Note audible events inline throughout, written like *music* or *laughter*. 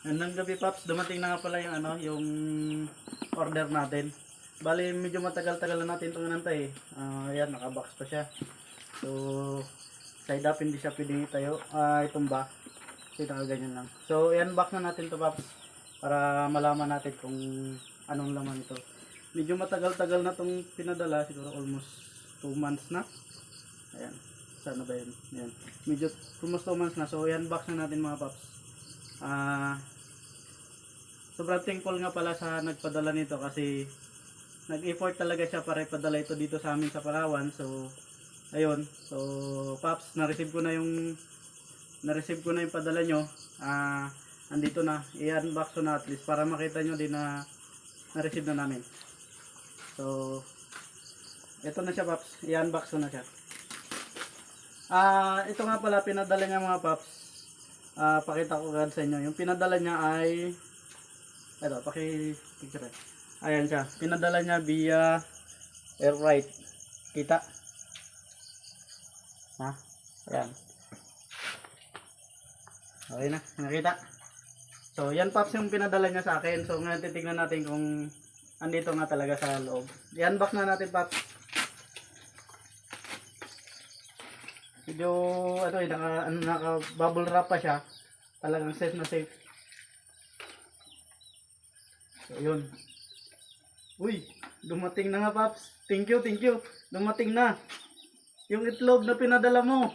Nang gabi Paps, dumating na nga pala yung ano, yung order natin. Bali, medyo matagal-tagal na natin itong inantay eh. Ah, ayan, nakabox pa siya. So, side up, hindi siya pwedeng itayo. Ah, itumba. Kasi nakaganyan lang. So, i-unbox na natin to Paps. Para malaman natin kung anong laman ito. Medyo matagal-tagal na itong pinadala. Siguro almost 2 months na. Ayan. Sana ba yun? Ayan. Medyo almost 2 months na. So, i-unbox na natin mga Paps. Ah, sobrang thankful nga pala sa nagpadala nito kasi nag-effort talaga siya para ipadala ito dito sa amin sa Palawan. So, ayun. So, Paps, na-receive ko na yung na-receive ko na yung padala nyo. Ah, andito na. I-unbox ko na at least para makita nyo din na na-receive na namin. So, ito na siya, Paps. I-unbox ko na siya. Ah, ito nga pala pinadala niya mga Paps. Ah, pakita ko agad sa inyo. Yung pinadala niya ay ito, paki picture. eh. Ayan siya. Pinadala niya via air right. Kita? Ha? Ayan. Okay na, nakita. So, yan Paps yung pinadala niya sa akin. So, ngayon titignan natin kung andito nga talaga sa loob. I-unbox na natin Paps. Medyo, ano eh, naka, ano, naka bubble wrap pa siya. Talagang safe na safe. So, yun. Uy, dumating na nga, Paps. Thank you, thank you. Dumating na. Yung itlog na pinadala mo.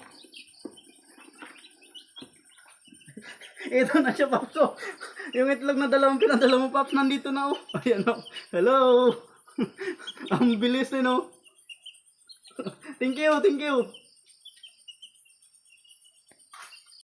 *laughs* Ito na siya, Paps. Oh. Yung itlog na dalawang pinadala mo, Paps, nandito na, oh. *laughs* Ayan, oh. Hello. *laughs* Ang bilis din, oh. thank you, thank you.